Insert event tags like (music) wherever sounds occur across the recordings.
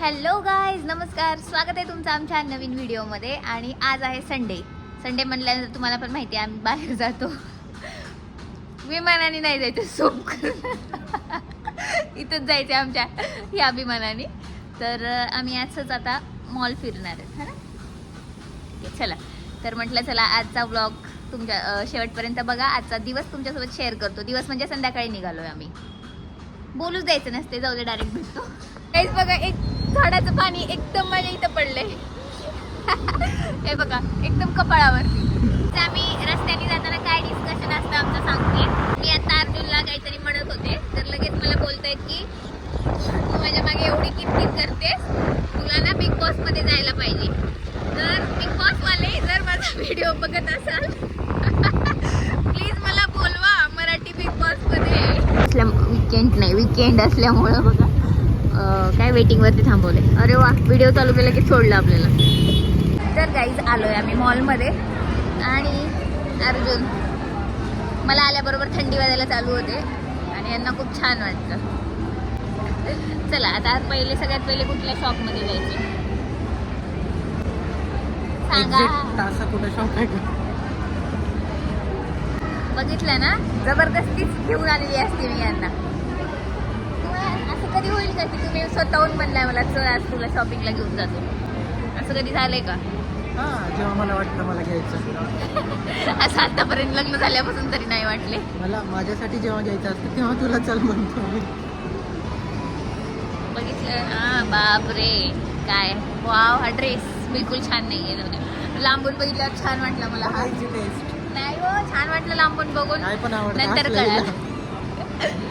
Hello guys नमस्कार. स्वागत आहे तुमचं आमच्या नवीन व्हिडिओमध्ये. आणि आज आहे संडे संडे म्हणल्यानंतर तुम्हाला पण माहिती आहे आम्ही बाहेर जातो. विमानाने नाही जायचं सोप इथंच जायचं आमच्या ह्या विमानाने. तर आम्ही आजच आता मॉल फिरणार आहे ना? चला. तर म्हटलं चला आजचा ब्लॉग तुमच्या शेवटपर्यंत बघा. आजचा दिवस तुमच्यासोबत शेअर करतो. दिवस म्हणजे संध्याकाळी निघालोय आम्ही. बोलूच द्यायचं नसते जाऊ दे डायरेक्ट भेटतो. काहीच बघा एक झाडाचं पाणी एकदम माझ्या इथं पडलंय. हे बघा एकदम कपाळावरती. तर आम्ही रस्त्याने जाताना काय डिस्कशन असतं आमचं सांगते. मी आता अर्जुनला काहीतरी म्हणत होते तर लगेच मला बोलतायत की तू माझ्या मागे एवढी किटकिट करतेस तुला ना बिग बॉसमध्ये जायला पाहिजे. तर बिग बॉस वाले जर माझा व्हिडिओ बघत असाल प्लीज मला बोलवा मराठी बिग बॉसमध्ये. असल्या विकेंड नाही विकेंड असल्यामुळं बघा. काय वेटिंग वरती थांबवले अरे वा व्हिडिओ चालू केला की सोडलं आपल्याला. तर गाईज आलोय आम्ही मॉलमध्ये आणि अर्जुन मला आल्याबरोबर थंडी वाजायला चालू होते. आणि यांना खूप छान वाटतं. चला आता पहिले सगळ्यात पहिले कुठल्या शॉपमध्ये जायचे? बघितलं ना? जबरदस्तीच घेऊन आलेली असते मी यांना. असं कधी होईल का की तुम्ही स्वतःहून म्हणलाय मला चल आज तुला शॉपिंगला घेऊन जातो. असं कधी झालंय का? हा जेव्हा मला वाटतं मला घ्यायचं. (laughs) असं आतापर्यंत लग्न झाल्यापासून तरी नाही वाटले. मला माझ्यासाठी जेव्हा घ्यायचं असतं तेव्हा तुला चल म्हणतो मी. बघितलं? हा बापरे. काय? वाव हा ड्रेस बिलकुल छान नाहीये. लांबून बघितल्यावर छान वाटलं मला हा. टेस्ट नाही हो छान वाटलं लांबून बघून. काय पण आवडतं नंतर. कळालं. (laughs)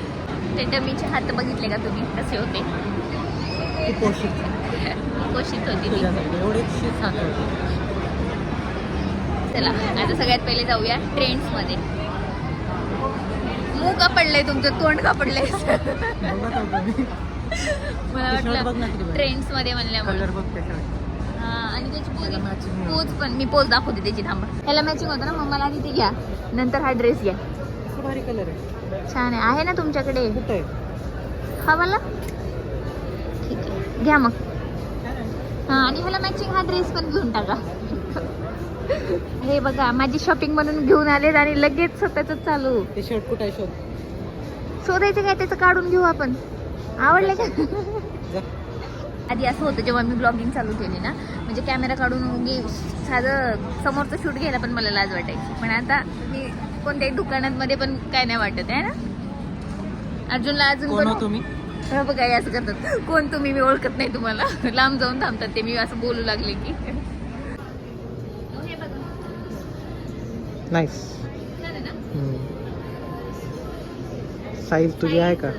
ते डमीचे हात बघितले का तुम्ही? कसे होते. कुपोषित (laughs) होती ती. चला आता सगळ्यात पहिले जाऊया ट्रेंड्समध्ये. मूग का पडलंय तुमचं? तोंड का पडलंय (laughs) मी. मला वाटलं भारी. ट्रेंड्समध्ये म्हणल्यामुळे. आणि त्याची पोज पण मी पोज दाखवते त्याची थांबा. ह्याला मॅचिंग होतं ना मग मला आधी ते घ्या. नंतर हा ड्रेस घ्या. भारी कलर आहे? छान आहे. आहे ना तुमच्याकडे? कुठं हा वाला ठीक आहे. घ्या मग. हा आणि ह्याला मॅचिंग हा ड्रेस पण घेऊन टाका. हे बघा माझी शॉपिंग म्हणून घेऊन आलेत आणि लगेच स्वतःच चालू. ते शर्ट कुठं शोध? शोधायचं काय? त्याचं काढून घेऊ आपण. आवडलं का. आधी असं होतं जेव्हा मी ब्लॉगिंग चालू केली ना म्हणजे कॅमेरा काढून साधं समोरचं शूट घ्यायला पण मला लाज वाटायची. पण आता मी कोणत्याही दुकानांमध्ये पण काय नाही वाटत आहे ना? अर्जुनला अजून कोण पण हो तुम्ही? हो बघा हे असं करतात. कोण तुम्ही? मी ओळखत नाही तुम्हाला. लांब जाऊन थांबतात ते. मी असं बोलू लागले की. हे बघा. नाईस छान आहे ना? साईज तुझी आहे का?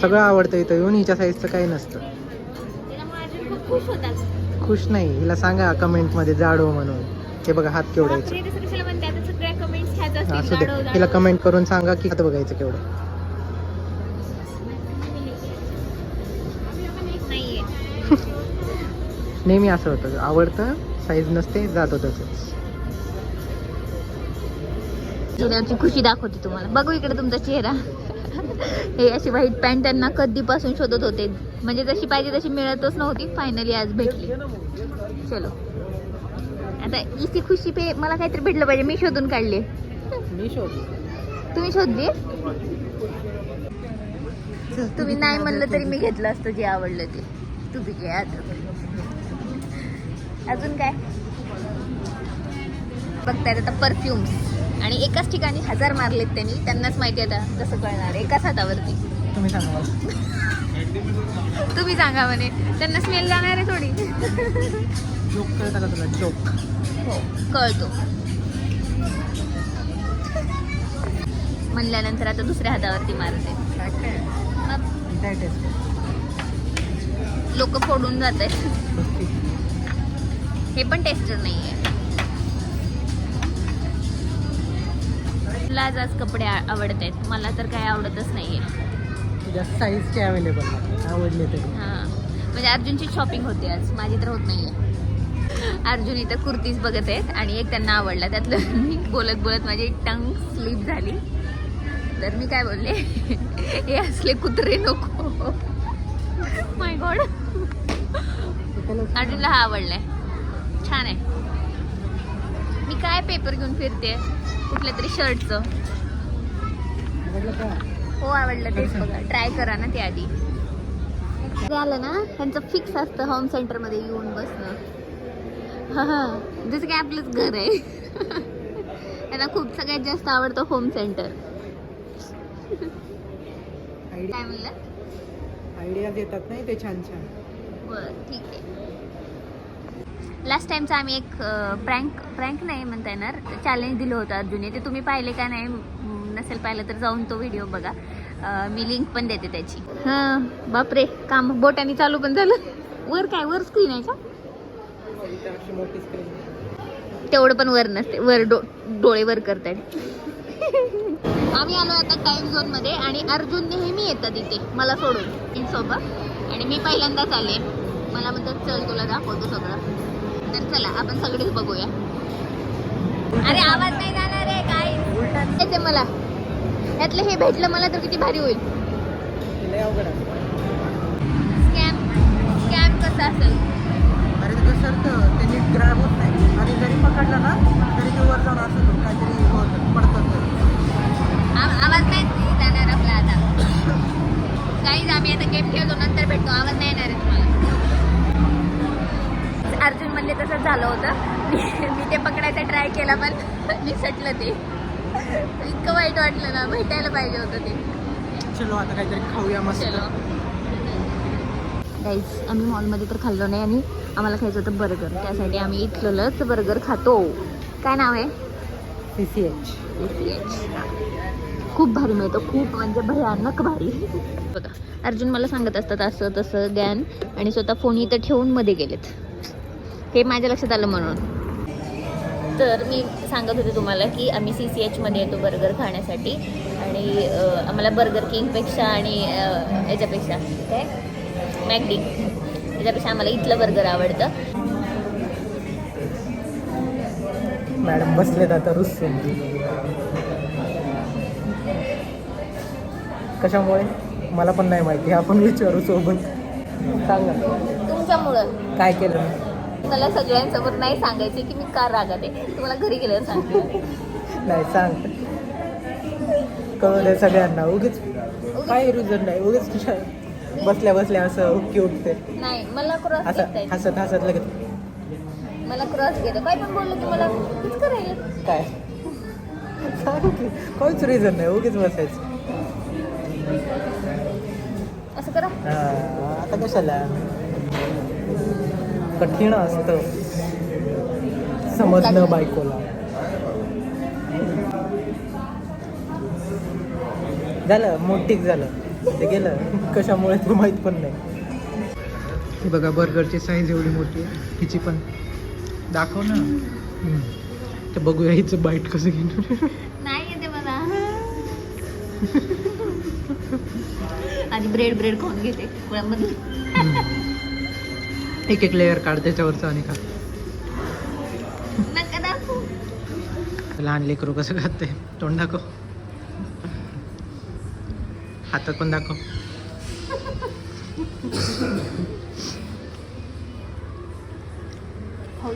सगळं आवडतं इथं. येऊन हिच्या साईजचं काही नसतं. खुश नाही. हिला सांगा कमेंटमध्ये जाडो म्हणून. हे बघा हात केवढा असू दे. तिला. कमेंट करून सांगा की हात बघायचं केवढं. (laughs) नेहमी असं होतं. आवडतं साईज नसते जातो चेहऱ्यावरची खुशी दाखवते तुम्हाला. बघू इकडे तुमचा चेहरा. (laughs) हे अशी व्हाईट पॅन्ट त्यांना कधीपासून शोधत होते. म्हणजे जशी पाहिजे तशी मिळतच नव्हती. फायनली आज भेटली. चलो. आता इसी खुशी पे मला काहीतरी भेटलं पाहिजे. मी शोधून काढले. मी शोध. तुम्ही शोधली? तुम्ही नाही म्हणलं तरी मी घेतलं असतं जे आवडलं ते. तुम्ही घ्या आता. अजून काय? बघतायत आता परफ्युम्स आणि एकाच ठिकाणी हजार मारलेत त्यांनी. त्यांनाच माहिती आता कसं कळणार. एकाच हातावरती. तुम्ही सांगा तुम्ही सांगा म्हणे. त्यांना स्मेल जाणार आहे थोडी. जोक कळता का तुला? जोक हो कळतो. म्हणल्यानंतर आता दुसऱ्या हातावरती मारते. लोक फोडून जात आहेत हे पण टेस्टर नाहीये. तुला आज कपडे आ- आवडत आहेत मला तर काय आवडतच नाहीये. साईजचे अवेलेबल आवडले तरी. हा. म्हणजे अर्जुनची शॉपिंग होते आज. माझी तर होत नाहीये. अर्जुन इथं कुर्तीज बघत आहेत आणि एक त्यांना आवडला. त्यातलं मी (laughs) बोलत बोलत माझी टंग स्लिप झाली. तर मी काय बोलले? हे असले कुत्रे नको. माय गॉड अर्जुनला हा आवडलाय. छान आहे. मी काय पेपर घेऊन फिरते? कुठल्या तरी शर्टचं हो आवडलं तेच बघा. ट्राय करा ना ते आधी. झालं आलं ना त्यांचं फिक्स असतं होम सेंटरमध्ये येऊन बसणं. हा हा. जसं की आपलंच घर आहे. (laughs) त्यांना खूप सगळ्यात जास्त आवडतं होम सेंटर काय म्हणलं आयडियाज येतात नाही ते छान छान. बरं ठीक आहे. लास्ट टाइमचा आम्ही एक प्रँक प्रँक नाही म्हणता येणार. चॅलेंज दिलं होतं अर्जुनने. ते तुम्ही पाहिले का नाही नसेल पाहिलं तर जाऊन तो व्हिडिओ बघा. मी लिंक पण देते त्याची. हां बापरे काम बोटाने चालू पण झालं. वर काय वर स्क्रीन आहे का? तेवढं पण वर नसते. वर डो डोळे वर करतायत. आम्ही आलो आता टाइम झोनमध्ये आणि अर्जुन नेहमी येतं तिथे मला सोडून सोबत आणि मी पहिल्यांदाच आले. मला म्हणतात चल तुला दाखवतो सगळं. तर चला आपण सगळेच बघूया. अरे आवाज नाही जाणार आहे काय येते मला. यातलं हे भेटलं मला तर किती भारी होईल. स्कॅम स्कॅम कसं असेल? अरे कसं असतं ते नीट होत नाही. आणि जरी पकडलं ना तरी ते वर जाऊन (laughs) इतकं वाईट वाटलं ना भेटायला पाहिजे होतं ते. चलो आता काहीतरी खाऊया मस्त. चलो. गाईज आम्ही मॉलमध्ये तर खाल्लो नाही आणि आम्हाला खायचं होतं बर्गर त्यासाठी आम्ही इथलंच बर्गर खातो. काय नाव आहे? सी सी एच खूप भारी मिळतं खूप म्हणजे भयानक भारी. बघा अर्जुन मला सांगत असतात असं तसं ज्ञान आणि स्वतः फोन इथं ठेवून मध्ये गेलेत. हे माझ्या लक्षात आलं म्हणून. तर मी सांगत होते तुम्हाला की आम्ही सी सी एचमध्ये येतो बर्गर खाण्यासाठी. आणि आम्हाला बर्गर किंगपेक्षा आणि याच्यापेक्षा काय? मॅगडी. त्याच्यापेक्षा आम्हाला इथलं बर्गर आवडतं. मॅडम बसलेत आता रुसून. कशामुळे? मला पण नाही माहिती. आपण विचारू सोबत. सांगा. तुमच्यामुळं. काय केलं? मी? मला सगळ्यांसमोर नाही सांगायचे की मी का रागात आहे. तुम्हाला घरी गेल्यावर सांगते. नाही सांग. कळू दे सगळ्यांना. उगीच काय रिझन नाही. उगीच तुझ्या बसल्या बसल्या असं क्यूट ते नाही मला क्रॉस असं घेता येत हसत हसत लगेच. मला क्रॉस घेतं. काय पण बोललं की मला हेच करायला. काय? सांग की. काहीच रिझन नाही. उगीच बसायचं. असं करा. हा, आता कशाला? कठीण असतं. समजणं बायकोला. झालं मोठीक झालं. ते गेलं. कशामुळे ते माहीत पण नाही. हे बघा बर्गरची साईज एवढी मोठी आहे. हिची पण. दाखव ना. ते बघूया हिचं बाईट कसं घेऊन नाही येते मला. आधी ब्रेड ब्रेड खाऊन घेते. पुण्यामधून एक एक लेअर काढ त्याच्यावरचं आणि दाखवू. लहान लेकरू कसं खाते तोंड दाखव. हातात पण दाखव. हो